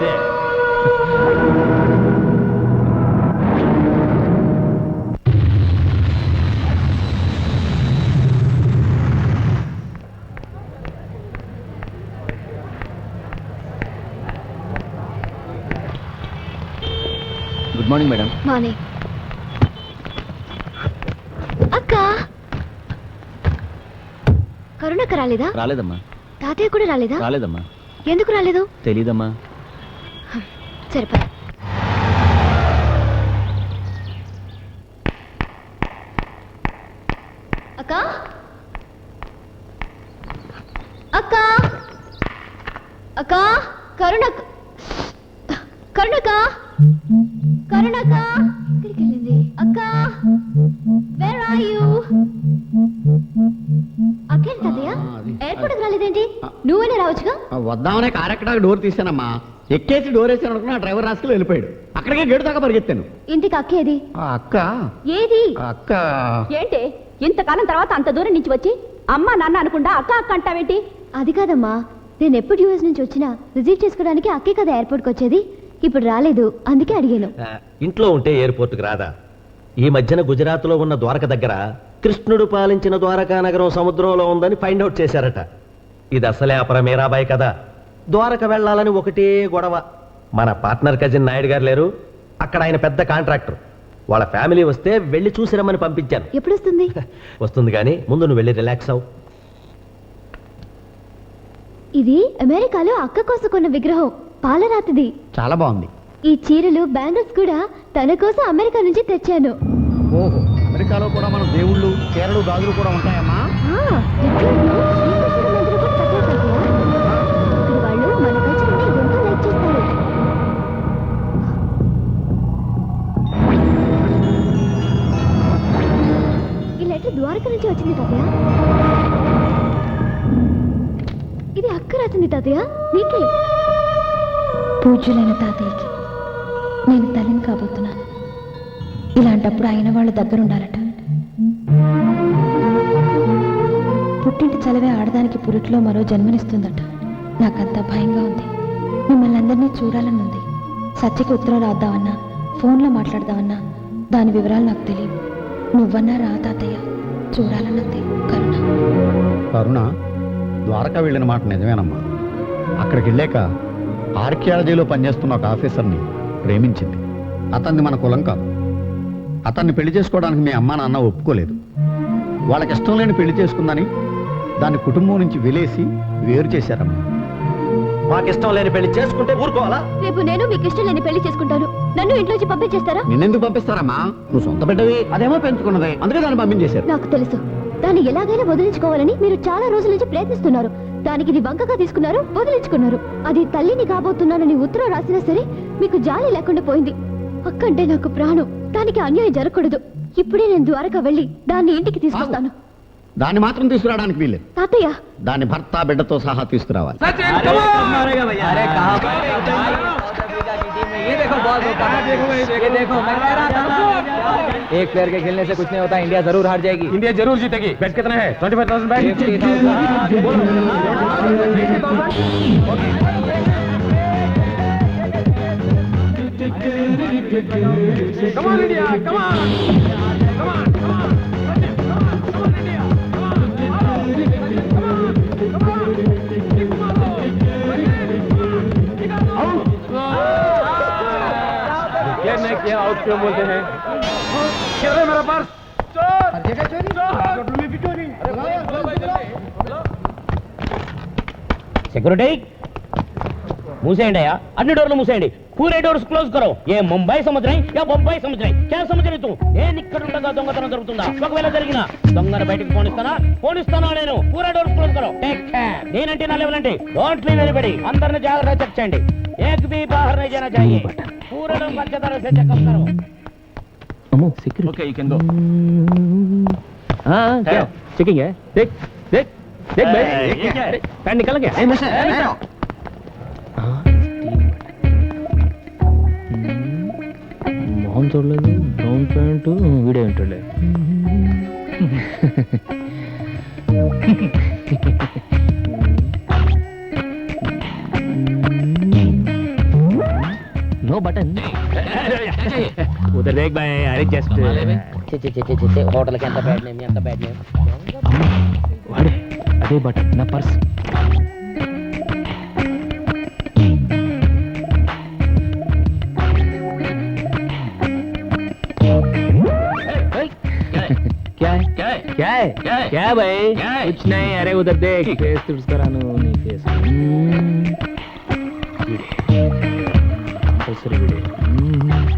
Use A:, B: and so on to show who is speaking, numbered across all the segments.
A: అంతే good morning madam.
B: మానే అక్క! కరుణక్క రాలేదా?
A: రాలేదమ్మా.
B: తాతయ్య కూడా రాలేదా?
A: రాలేదమ్మా.
B: ఎందుకు రాలేదు?
A: తెలీదమ్మా.
B: సరిపా అక్క? అక్క? అక్క? కరుణక్క కరుణక్క కరుణక్క ఎక్కడికి వెళ్ళింది అక్క వేర్ ఆర్ యు అక్కేంటి తాతయ్య ఎయిర్పోర్ట్కి రాలేదేంటి? నువ్వేనే రావచ్చుగా?
C: వద్దామనే కారు ఎక్కడానికి డోర్ తీసానమ్మా ఎక్కేసి డోర్ వేసాను అనుకున్నా ఆ డ్రైవర్ రాసుకుని వెళ్ళిపోయాడు. అక్కడికే గేటు దాకా పరిగెత్తాను.
B: ఇంటికి అక్కేది
C: ఆ అక్క.
B: ఏది?
C: ఆ అక్క.
D: ఏంటి? ఇంతకాలం తర్వాత అంత దూరం నుంచి వచ్చి అమ్మా నాన్న అనుకుండా అక్క అక్క అంటావేంటి?
B: అది కాదమ్మా. నేను ఎప్పుడు యూఎస్ నుంచి వచ్చినా రిసీవ్ చేసుకోవడానికి అక్కే కదా ఎయిర్పోర్ట్కి వచ్చేది. ఇప్పుడు రాలేదు. అందుకే అడిగాను.
E: ఆ, ఇంట్లో ఉంటే ఎయిర్పోర్ట్కి రాదా? ఈ మధ్యన గుజరాత్లో ఉన్న ద్వారక దగ్గర కృష్ణుడు పాలించిన ద్వారకా నగరం సముద్రంలో ఉందని ఫైండ్ అవుట్ చేశారట. ఇది అసలే అపర మీరాబాయి కదా ద్వారక వెళ్ళాలని ఒకటే గొడవ. మన పార్ట్నర్ కజిన్ నాయుడు గారు లేరు. అక్కడ ఆయన పెద్ద కాంట్రాక్టర్. వాళ్ళ ఫ్యామిలీ వస్తే వెళ్ళి చూసి రమ్మని పంపించాను.
B: ఎప్పుడు వస్తుంది
E: వస్తుంది కానీ ముందు నువ్వు వెళ్ళి రిలాక్స్ అవు
B: ఇది అమెరికాలో అక్క కోసం కొన్న విగ్రహం. పాలరాతిది.
C: చాలా బాగుంది.
B: ఈ చీరలు బ్యాంగిల్స్ కూడా తన కోసం అమెరికా నుంచి తెచ్చాను.
C: ఓహో అమెరికాలో కూడా మన దేవుళ్ళు కేరళ గాజులు కూడా ఉంటాయమ్మా?
F: పూజ్యులైన తాతయ్యకి నేను తల్లిని కాబోతున్నాను. ఇలాంటప్పుడు అయిన వాళ్ళ దగ్గర ఉండాలట పుట్టింటి చలవే ఆడదానికి పురిట్లో మరో జన్మనిస్తుందట. నాకంత భయంగా ఉంది. మిమ్మల్ని అందరినీ చూడాలని ఉంది సత్యకి ఉత్తరం రాద్దామన్నా ఫోన్లో మాట్లాడదామన్నా దాని వివరాలు నాకు తెలియవు. నువ్వన్నా రా తాతయ్య. చూడాలన్నది కరుణ.
C: కరుణ? ద్వారకా వెళ్ళిన మాట నిజమేనమ్మా. అక్కడికి వెళ్ళాక ఆర్కియాలజీలో పనిచేస్తున్న ఒక ఆఫీసర్ని ప్రేమించింది. అతన్ని మన కులం కాదు. అతన్ని పెళ్ళి చేసుకోవడానికి మీ అమ్మా నాన్న ఒప్పుకోలేదు. వాళ్ళకి ఇష్టం లేని పెళ్ళి చేసుకుందని దాని కుటుంబం నుంచి వెలేసి వేరు చేశారమ్మా.
E: మాకు ఇష్టం లేని పెళ్ళి చేసుకుంటే ఊరుకోవాలా?
B: రేపు నేను మీకు ఇష్టం లేని పెళ్ళి చేసుకుంటాను. నన్ను ఇంట్లోంచి పంపించేస్తారా?
C: నిన్నెందుకు పంపిస్తారమ్మా? నువ్వు సొంత బిడ్డవి అదేమో పెంచుకున్నదే. అందుకే దాన్ని పంపించేశారు.
B: నాకు తెలుసు. దాన్ని ఎలాగైనా వదిలించుకోవాలని మీరు చాలా రోజుల నుంచి ప్రయత్నిస్తున్నారు. దానికి ఇది వంకగా తీసుకున్నారు వదిలించుకున్నారు అది తల్లిని కాబోతున్నానని ఉత్తరం రాసినా సరే మీకు జాలి లేకుండా పోయింది అక్కంటే నాకు ప్రాణం దానికి అన్యాయం జరగకూడదు ఇప్పుడే నేను ద్వారకా వెళ్ళి దాన్ని ఇంటికి తీసుకొస్తాను
C: దాన్ని మాత్రం తీసుకురావడానికి వీల్లేదు
B: తాతయ్య
C: దాని భర్త బిడ్డతో సహా తీసుకురావాలి
A: अरे कहाँ पर ये देखो बॉल ये देखो मैं कह रहा था ना एक प्लेयर के खेलने से कुछ नहीं होता इंडिया ज़रूर हार जाएगी
G: इंडिया ज़रूर जीतेगी बैट कितना है twenty five thousand bet Come on, India! Come on! Come on! Come on! Come on, India! Come on! Come on! Come on! Come on! क्या आउट क्यों बोलते हैं क्या है मेरा पर्स चोर
H: సెక్యూరిటీ మూసేయండి అయ్యా అన్ని డోర్లు మూసేయండి పూరే డోర్స్ క్లోజ్ కరో ఏ ముంబై సముద్రం యా బొంబాయి సముద్రం క్యా సముద్రం తూ నేను ఇక్కడ ఉండగా దొంగతనం జరుగుతుందా ఒకవేళ జరిగిన దొంగను బయటికి పోనిస్తానా పోనిస్తానా నేను పూరే డోర్స్ క్లోజ్ కరో టేక్ కేర్ నేనంటే నా లెవెల్ అంటే డోంట్ లీవ్ ఎనీబడి అందరిని జాగ్రత్త చెక్ చేయండి ఏక్ भी बाहर नहीं जाना चाहिए पूरे लोग अच्छे तरह से चेकअप
A: అమ్మో security okay you can go checking check check check
E: bye కండి కలగే
A: ఏ మిస్టర్ నేను మొహం చూడలేదు బ్రౌన్ ప్యాంటు వీడే ఉంటాడు నో బటన్ ఉదర్ దేక్ బాయ్ అరే జస్ట్ హోటల్కి ఎంత బ్యాడ్ నేమ్ ఎంత బ్యాడ్ నేమ్ వాడే అదే బట్ నా పర్స్ क्या है क्या है क्या भाई क्या है? कुछ नहीं अरे उधर देख फेस तुझ करानो नी फेस वीडियो कंपल्सरी वीडियो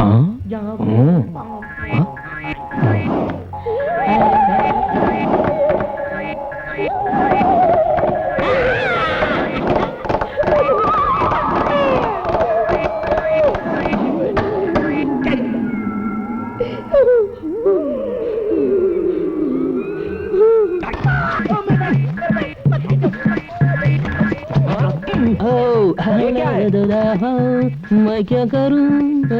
A: ఆ? ఆ? मैं क्या करूँ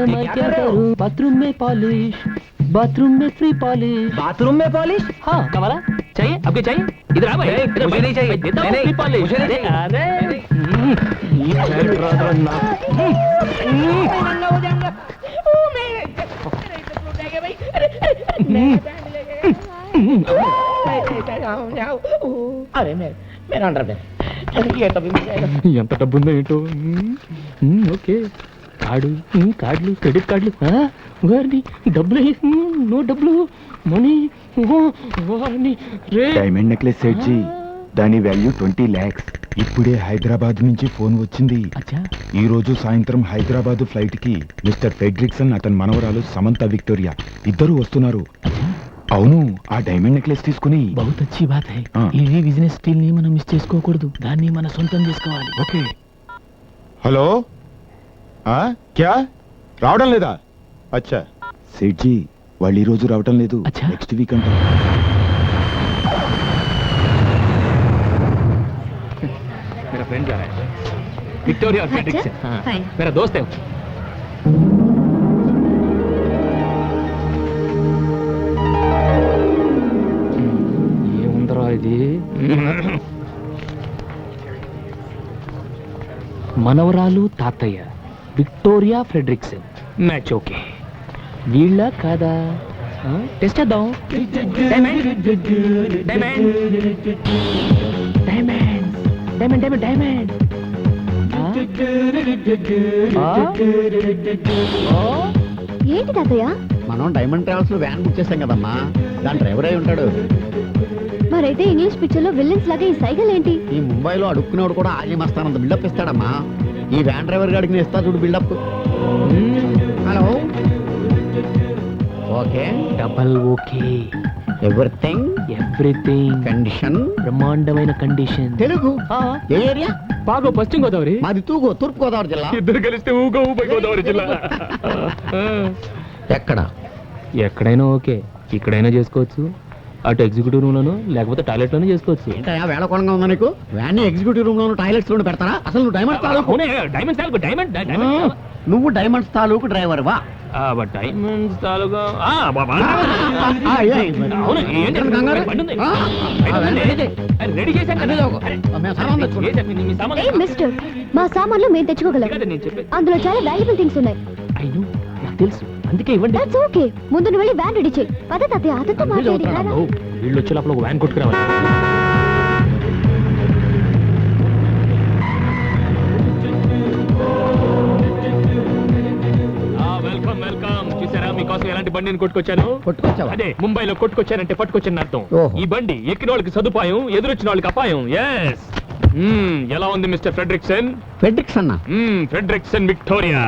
A: मैं क्या करूँ बाथरूम में पॉलिश बाथरूम में फ्री पॉलिश
G: बाथरूम में पॉलिश
A: हाँ क्या वाला चाहिए आपके चाहिए इधर आ भाई इधर
G: मुझे नहीं चाहिए।
A: देता हूँ
G: नहीं,
A: free polish।
G: मुझे नहीं
A: अरे, हम्म, मेरा मेरा अंडर ఎంత డబ్బు ఉందో ఏంటో ఓకే. కార్డు కార్డులు క్రెడిట్ కార్డులు. వారిని డబ్బులు. నో డబ్బులు. మనీ.
I: డైమండ్ నెక్లెస్ సెట్ దాని వాల్యూ ట్వంటీ ల్యాక్స్. ఇప్పుడే హైదరాబాద్ నుంచి ఫోన్ వచ్చింది. ఈ రోజు సాయంత్రం హైదరాబాద్ ఫ్లైట్కి మిస్టర్ ఫెడ్రిక్సన్ అతని మనవరాలు సమంత విక్టోరియా ఇద్దరు వస్తున్నారు. అవును ఆ డైమండ్ నెక్లెస్ తీసుకుని
A: బహుత్ అచ్చి బాత్ హై
I: ఆ.
A: ఈ బిజినెస్ స్టీల్ ని మనం మిస్ చేసుకోకూడదు దాన్ని మన సొంతం చేసుకోవాలి
I: ఓకే హలో ఆ క్యా రావడం లేదా అచ్చా సెట్ జీ వాళ్ళు ఈ రోజు రావడం లేదు
A: అచ్చా.
I: నెక్స్ట్ వీక్ అంట
A: मेरा फ्रेंड जा रहा है विक्टोरिया और फ्रेडरिक्सन हाँ
B: fine.
A: मेरा दोस्त है మనవరాలు తాతయ్య విక్టోరియా ఫ్రెడ్రిక్సన్. మ్యాచ్ ఓకే వీళ్ళ కాదా? టెస్ట్ చేద్దాం. Diamond diamond diamond diamond diamond diamond
B: ఏంటి తాతయ్య?
C: మనం డైమండ్ ట్రావెల్స్లో వ్యాన్ బుక్ చేశాం కదమ్మా. దాని డ్రైవర్ అయి ఉంటాడు.
B: మరైతే ఇంగ్లీష్ పిక్చర్లో విల్లన్స్ లాగా ఈ సైకిల్ ఏంటి?
C: ఈ ముంబైలో అడుక్కునేవాడు కూడా ఆజీ మస్తానంత బిల్డప్ ఇస్తాడమ్మా. ఈ వ్యాన్ డ్రైవర్ గాడికి ఇస్తా చూడు buildup hello okay.
A: Double okay.
C: Everything
A: everything
C: condition
A: బ్రహ్మాండమైన కండిషన్
C: తెలుగు? ఏ ఏరియా?
A: బాగా పశ్చిమ గోదావరి.
C: మాది తూగు తూర్పు గోదావరి జిల్లా.
A: ఇద్దరు కలిస్తే ఊగ ఊపై గోదావరి జిల్లా
C: ఎక్కడ?
A: ఎక్కడైనా ఓకే. ఇక్కడైనా చేసుకోవచ్చు. అటు ఎగ్జిక్యూటివ్ రూమ్ లోను లేకపోతే టాయిలెట్లోనే చేసుకోవచ్చు
C: ఏంటయ్యా వేళకోళంగా ఉందా నీకు వ్యాన్ ఎగ్జిక్యూటివ్ రూమ్ లోను టాయిలెట్స్ లోను పెడతారా అసలు నువ్వు డైమండ్స్ తాలూకు
A: డైమండ్స్ తాలూకు డైమండ్
C: ఆ, నువ్వు డైమండ్స్ తాలూకు డ్రైవర్ వా
A: డైమండ్స్ తాలూకా.
C: రెడీ
A: చేశాను
B: మిస్టర్ మా సామాన్లు మేము తెచ్చుకోగలం. అందులో చాలా వాల్యుబుల్ థింగ్స్ ఉన్నాయి
A: తెలుసు అందుకే ఇవ్వండి.
B: దట్స్ ఓకే ముందు నువ్వు వెళ్ళి వ్యాన్ రెడీ చేయి. పద తాతయ్య అతనితో మాట్లాడి.
A: ఓ, వీళ్ళు వచ్చే లోపల ఒక వ్యాన్ కొట్టుకురావాలి వెల్కమ్ వెల్కమ్ చూసారా మీకోసం ఎలాంటి బండిని కొట్టుకొచ్చాను?
C: కొట్టుకొచ్చావా?
A: అదే ముంబైలో కొట్టుకొచ్చానంటే పట్టుకొచ్చాను అర్థం.
C: ఓహో.
A: ఈ బండి ఎక్కిన వాళ్ళకి సదుపాయం ఎదురొచ్చిన వాళ్ళకి అపాయం. ఎస్ ఎలా ఉంది మిస్టర్ ఫ్రెడ్రిక్సన్
C: ఫెడ్రిక్స్ అన్న
A: ఫ్రెడ్రిక్సన్ విక్టోరియా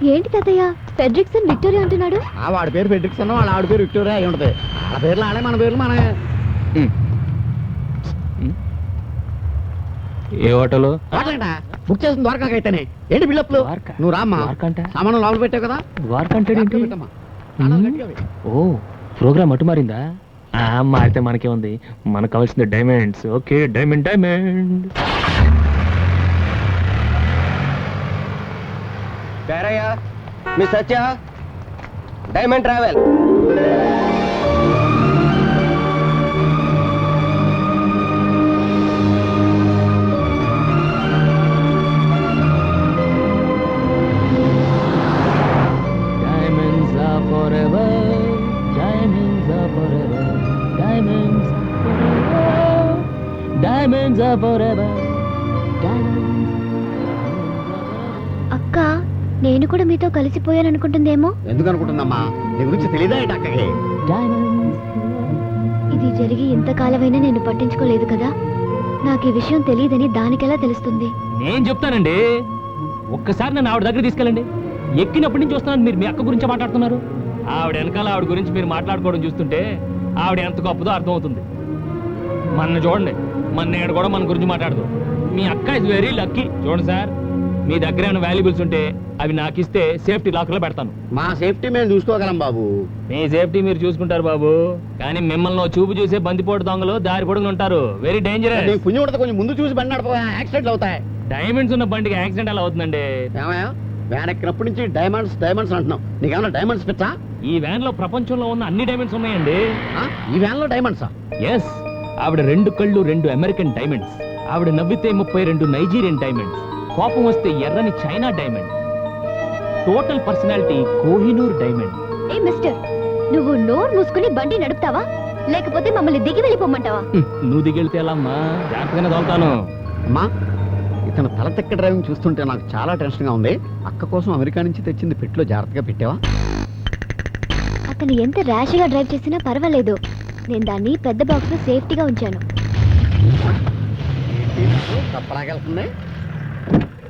B: ఏంటి తాతయ్య? ఫెడ్రిక్సన్ విక్టోరియా అంటున్నాడు?
C: ఆ వాడి పేరు ఫెడ్రిక్స్ అన్న వాళ్ళ ఆవిడ పేరు విక్టోరియా అయి ఉంటది. వాళ్ళ పేర్లు ఆడే మన పేర్లు మన
A: ఏ హోటలు?
C: బుక్ చేసిన ద్వారకాకైతేనే ఏంటి బిల్డప్లు?
A: ద్వారకా?
C: నువ్వు రామ్మా.
A: ద్వారకా అంటే?
C: సామాను లోపల పెట్టావు కదా?
A: ద్వారకా అంటే ఏంటి?
C: జాగ్రత్తగా పెట్టమ్మా. తాళాలు గట్టిగా వేయి.
A: ఓ ప్రోగ్రామ్ అటు మారిందా? ఆ, మారితే మనకే ఉంది మనకు కావాల్సింది diamonds okay diamond diamond
G: me Satya diamond travel
A: Diamonds are forever.
B: నేను కూడా మీతో కలిసిపోయాను అనుకుంటుందేమో
C: ఎందుకు అనుకుంటుందమ్మా నీ గురించి తెలియదా అక్కకి.
B: ఇది జరిగి ఇంతకాలమైనా నేను పట్టించుకోలేదు కదా? నాకు ఈ విషయం తెలియదని దానికెలా తెలుస్తుంది?
A: నేను చెప్తానండి. ఒక్కసారి నన్ను ఆవిడ దగ్గర తీసుకెళ్ళండి. ఎక్కినప్పటి నుంచి వస్తున్నాను మీరు మీ అక్క గురించి మాట్లాడుతున్నారు. ఆవిడ వెనకాల ఆవిడ గురించి మీరు మాట్లాడుకోవడం చూస్తుంటే ఆవిడ ఎంత గొప్పదో అర్థమవుతుంది. మన చూడండి మన నేను కూడా మన గురించి మాట్లాడదు. మీ అక్క ఇస్ వెరీ లక్కీ చూడండి సార్. మీ దగ్గర ఏమైనా వాల్యుబుల్స్ ఉంటే అవి నాకు ఇస్తే సేఫ్టీ లాకర్లో పెడతాను.
C: మా సేఫ్టీ మేము చూసుకోగలం బాబు.
A: మీ సేఫ్టీ మీరు చూసుకుంటారు బాబు. కానీ మిమ్మల్ని ఓ చూపు చూసే బందిపోటు దొంగలు దారి పొడుగున ఉంటారు. వెరీ డేంజరస్
C: నీకు పుణ్యం ఉండదు కొంచెం ముందు చూసి బండి నడప యాక్సిడెంట్లు అవుతాయి.
A: డైమండ్స్ ఉన్న బండికి యాక్సిడెంట్ అలా అవుతుందండి?
C: ఏమయ్యా? వ్యాన్ ఎక్కినప్పటి నుంచి డైమండ్స్ డైమండ్స్ అంటున్నావు. నీకేమన్నా డైమండ్స్ పెట్టా?
A: ఈ వ్యాన్లో ప్రపంచంలో ఉన్న అన్ని డైమండ్స్ ఉన్నాయండి.
C: ఈ వ్యాన్లో డైమండ్సా
A: ఎస్ ఆవిడ రెండు కళ్ళు రెండు అమెరికన్ డైమండ్స్ ఆవిడ నవ్వితే ముప్పై రెండు నైజీరియన్ డైమండ్స్ కోపం వస్తే ఎర్రని China diamond. Total personality Kohinoor diamond.
B: ఏ మిస్టర్ నువ్వు నోరు మూసుకుని బండి నడుపుతావా? లేకపోతే మమ్మల్ని దిగి వెళ్ళిపోమంటావా?
A: నువ్వు దిగెళ్తే ఎలా అమ్మా? జాగ్రత్తగానే తోలుతాను.
C: అమ్మా ఇతను తల తెక్క డ్రైవింగ్ చూస్తుంటే నాకు చాలా టెన్షన్గా ఉంది. అక్క కోసం అమెరికా నుంచి తెచ్చింది పెట్టులో జాగ్రత్తగా పెట్టావా?
B: అతను ఎంత ర్యాష్గా డ్రైవ్ చేసినా పర్వాలేదు. నేను దాన్ని పెద్ద బాక్స్లో సేఫ్టీగా ఉంచాను.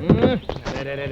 C: తప్పలాగెళ్తుంది
A: రే, రే, రే, రే.